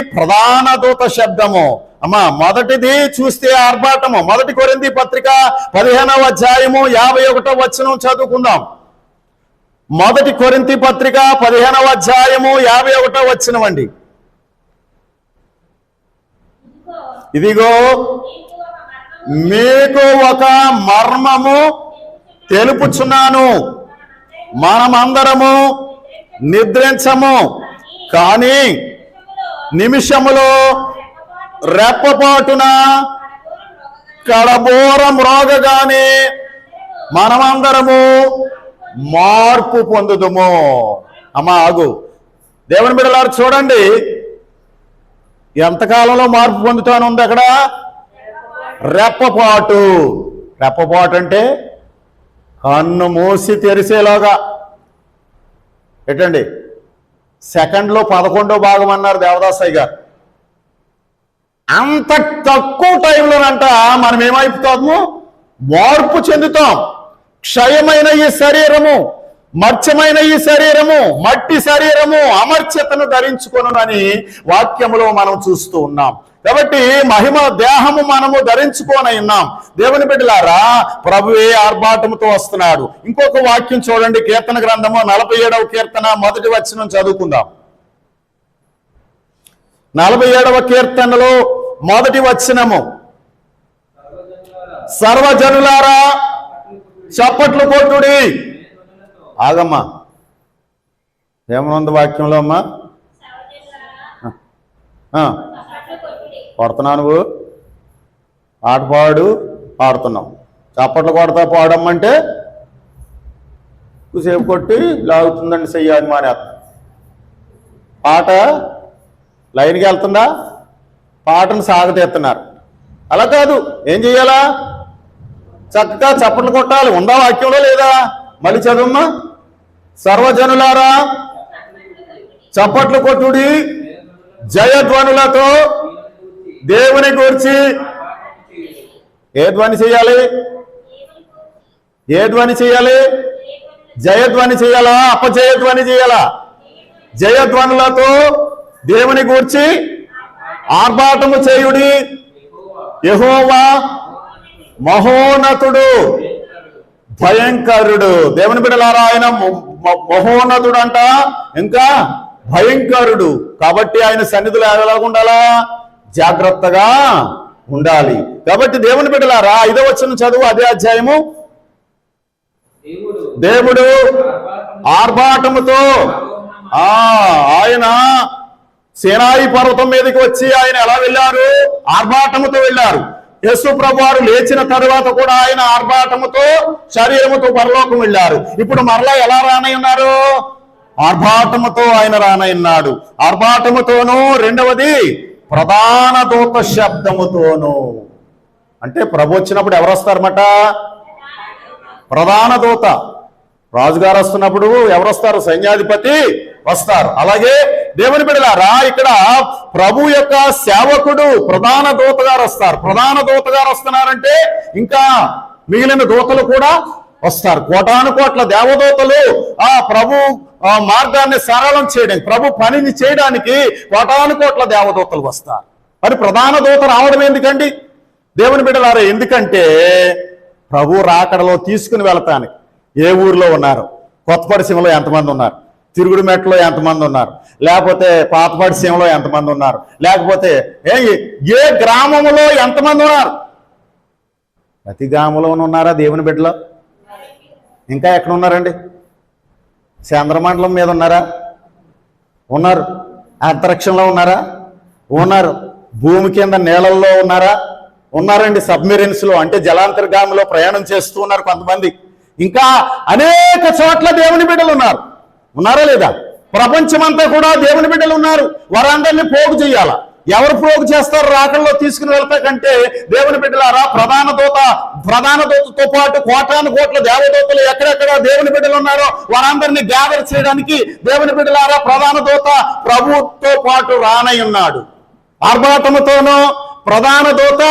ప్రధాన దూత శబ్దము. అమ్మా మొదటిది చూస్తే ఆర్భాటము. మొదటి కొరింది పత్రిక పదిహేనవ అధ్యాయము యాభై ఒకటో వచనం చదువుకుందాం. మొదటి కొరింతి పత్రిక పదిహేనవ అధ్యాయము యాభై ఒకటో వచనమండి ఇదిగో ఇదిగో మీకు ఒక మర్మము తెలుపుచున్నాను. మనమందరము నిద్రించము. కానీ నిమిషములో రెప్పపాటున కడబోరం రోగగానే మనమందరము మార్పు పొందుదుము. అమ్మా ఆగు. దేవుని బిడ్డలారు చూడండి. ఎంతకాలంలో మార్పు పొందుతాను ఉంది అక్కడ? రెప్పపాటు. రెప్పపాటు అంటే కన్ను మూసి తెరిసేలాగా. ఎటండి సెకండ్లో పదకొండో భాగం అన్నారు దేవదాసయ్య గారు. అంత తక్కువ టైంలోనంట మనం ఏమైపోతాము మార్పు చెందుతాం. క్షయమైన ఈ శరీరము మర్చమైన ఈ శరీరము మట్టి శరీరము అమర్చతను ధరించుకొనునని వాక్యములో మనం చూస్తూ ఉన్నాం. కాబట్టి మహిమ దేహము మనము ధరించుకొని ఉన్నాం. దేవుని బిడ్డలారా ప్రభువే ఆర్భాటముతో వస్తున్నాడు. ఇంకొక వాక్యం చూడండి కీర్తన గ్రంథము నలభై ఏడవ కీర్తన మొదటి వచనం చదువుకుందాం. నలభై ఏడవ కీర్తనలో మొదటి వచనము. సర్వజనులారా చప్పట్లు కొట్టుడి. ఆగమ్మా. ఏమనుంది వాక్యంలో అమ్మా? కొడుతున్నావు నువ్వు? ఆట పాడు పాడుతున్నావు. చప్పట్లు కొడతా పాడమ్మంటే సేపు కొట్టి లాగుతుందండి చెయ్యాలి మానేస్తాం పాట లైన్కి వెళ్తుందా? పాటను సాగతీస్తున్నారు. అలా కాదు. ఏం చెయ్యాలా? చక్కగా చప్పట్లు కొట్టాలి. ఉందా వాక్యంలో లేదా? మళ్ళీ చదువమ్మా. సర్వజనులారా చప్పట్లు కొట్టుడి జయధ్వనులతో దేవుని గురించి. ఏ ధ్వని చేయాలి? ఏ ధ్వని చేయాలి? జయధ్వని చేయాలా? అపజయధ్వని చేయాలా? జయధ్వనులతో దేవుని గూర్చి ఆర్భాటము చేయుడి. యెహోవా మహోన్నతుడు భయంకరుడు. దేవుని బిడ్డలారా ఆయన మ- మ- మహోన్నతుడు అంట ఇంకా? భయంకరుడు. కాబట్టి ఆయన సన్నిధిలో ఎలా ఉండాలా? జాగ్రత్తగా ఉండాలి. కాబట్టి దేవుని బిడ్డలారా ఐదవ వచ్చిన చదువు అదే అధ్యాయము. దేవుడు దేవుడు ఆర్భాటముతో ఆ ఆయన సేనాయి పర్వతం మీదకి వచ్చి ఆయన ఎలా వెళ్ళారు? ఆర్భాటముతో వెళ్ళారు. యేసు ప్రభు వారు లేచిన తరువాత కూడా ఆయన ఆర్భాటముతో శరీరముతో పరలోకం వెళ్ళారు. ఇప్పుడు మరలా ఎలా రానయ్యున్నారు ఆర్భాటముతో ఆయన రానయ్యున్నాడు ఆర్భాటముతోనూ రెండవది ప్రధాన దూత శబ్దముతోనూ. అంటే ప్రభు వచ్చినప్పుడు ఎవరు వస్తారన్నమాట? ప్రధాన దూత. రాజుగారు వస్తున్నప్పుడు ఎవరు వస్తారు? సైన్యాధిపతి వస్తారు. అలాగే దేవుని బిడలారా ఇక్కడ ప్రభు యొక్క సేవకుడు ప్రధాన దూత గారు వస్తారు. ప్రధాన దూత గారు వస్తున్నారంటే ఇంకా మిగిలిన దూతలు కూడా వస్తారు. కోటాను కోట్ల దేవదూతలు ఆ ప్రభు ఆ మార్గాన్ని సరళం చేయడానికి ప్రభు పనిని చేయడానికి కోటాను కోట్ల దేవదూతలు వస్తారు. మరి ప్రధాన దూత రావడం ఎందుకండి? దేవుని బిడ్డలారా ఎందుకంటే ప్రభు రాకడలో తీసుకుని వెళతానికి ఏ ఊర్లో ఉన్నారు? కొత్తపడి సీమలో ఎంతమంది ఉన్నారు? తిరుగుడు మెట్లో ఎంతమంది ఉన్నారు? లేకపోతే పాతపాటి సీమలో ఎంతమంది ఉన్నారు? లేకపోతే ఏ ఏ గ్రామంలో ఎంతమంది ఉన్నారు? ప్రతి గ్రామంలోనూ ఉన్నారా దేవుని బిడ్డలో? ఇంకా ఎక్కడ ఉన్నారండి? చంద్రమండలం మీద ఉన్నారా? ఉన్నారు. అంతరిక్షంలో ఉన్నారా? ఉన్నారు. భూమి కింద నీళ్ళల్లో ఉన్నారా? ఉన్నారండి సబ్మెరీన్స్లో అంటే జలాంతర్గామిలో ప్రయాణం చేస్తూ ఉన్నారు కొంతమంది. ఇంకా అనేక చోట్ల దేవుని బిడ్డలు ఉన్నారు. ఉన్నారా లేదా? ప్రపంచమంతా కూడా దేవుని బిడ్డలు ఉన్నారు. వారందరినీ పోగు చేయాల? ఎవరు పోగు చేస్తారు? రాకల్లో తీసుకుని వెళ్తా కంటే దేవుని బిడ్డలారా ప్రధాన దూత ప్రధాన దూతతో పాటు కోటాను కోట్ల దేవదూతలు ఎక్కడెక్కడ దేవుని బిడ్డలు ఉన్నారో వారందరినీ గ్యాదర్ చేయడానికి దేవుని బిడ్డలారా ప్రధాన దూత ప్రభుతో పాటు రానై ఉన్నాడు. ఆర్భాటముతోనో ప్రధాన దూత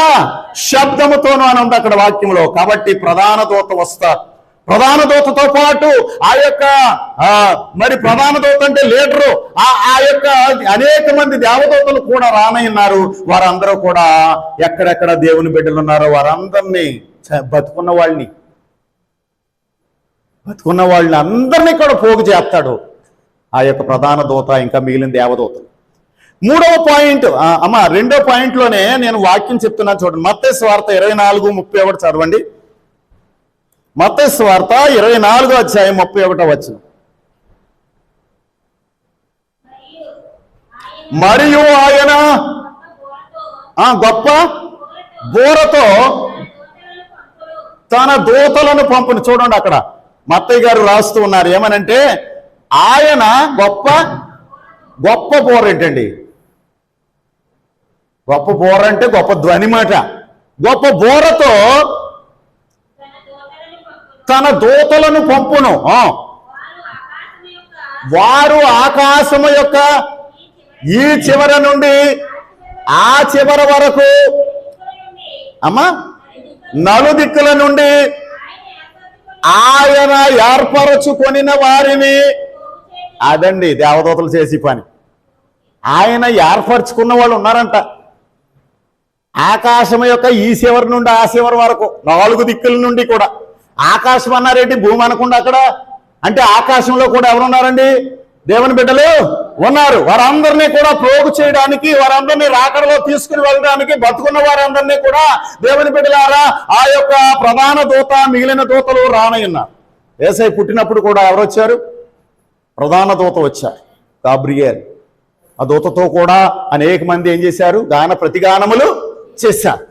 శబ్దముతోనూ అని ఉంది అక్కడ వాక్యంలో. కాబట్టి ప్రధాన దూత వస్తారు ప్రధాన దూతతో పాటు ఆ యొక్క మరి ప్రధాన దూత అంటే లీడరు ఆ ఆ యొక్క అనేక మంది దేవదూతలు కూడా రానయ్యున్నారు వారందరూ కూడా ఎక్కడెక్కడ దేవుని బిడ్డలు ఉన్నారో వారందరినీ చ- బతుకున్న వాళ్ళని బతుకున్న వాళ్ళని అందరినీ కూడా పోగు చేస్తాడు ఆ యొక్క ప్రధాన దూత ఇంకా మిగిలిన దేవదూతలు. మూడవ పాయింట్ అమ్మ రెండో పాయింట్లోనే నేను వాక్యం చెప్తున్నాను చూడండి. మత్తే స్వార్థ ఇరవై నాలుగు ముప్పై ఒకటి చదవండి. మత్తే స్వార్థ ఇరవై నాలుగో అధ్యాయం ముప్పై ఒకటో వచ్చిన మరియు ఆయన మరియు ఆయన గొప్ప బోరతో ఆ గొప్ప బోరతో తన దూతలను పంపును. చూడండి అక్కడ. మత్తయ్య గారు రాస్తూ ఉన్నారు. ఏమనంటే ఆయన గొప్ప గొప్ప బోర ఏంటండి? గొప్ప బోర అంటే గొప్ప ధ్వని మాట. గొప్ప బోరతో తన దూతలను పంపును. వారు ఆకాశము యొక్క ఈ చివరి చివర నుండి ఆ చివర వరకు అమ్మా నలుదిక్కుల నుండి ఆయన ఏర్పరచుకొని ఏర్పరచుకొనిన వారిని అదండి దేవదూతలు చేసి పని. ఆయన ఏర్పరచుకున్న వాళ్ళు ఉన్నారంట. ఆకాశం యొక్క ఈ చివరి నుండి ఆ చివరి వరకు నాలుగు దిక్కుల నుండి కూడా. ఆకాశం అన్నారేంటి భూమి అనకుండా అక్కడ? అంటే ఆకాశంలో కూడా ఎవరున్నారండి? దేవుని బిడ్డలు ఉన్నారు. వారందరినీ కూడా ప్రోగు చేయడానికి వారందరినీ రాకడలో తీసుకుని వెళ్ళడానికి బతుకున్న వారందరినీ కూడా దేవుని బిడ్డలారా ఆ యొక్క ప్రధాన దూత మిగిలిన దూతలు రానయ్యున్నారు ఏసై పుట్టినప్పుడు కూడా ఎవరు వచ్చారు ప్రధాన దూత వచ్చారు. గాబ్రియేల్. ఆ దూతతో కూడా అనేక మంది ఏం చేశారు? గాన ప్రతిగానములు చేశారు.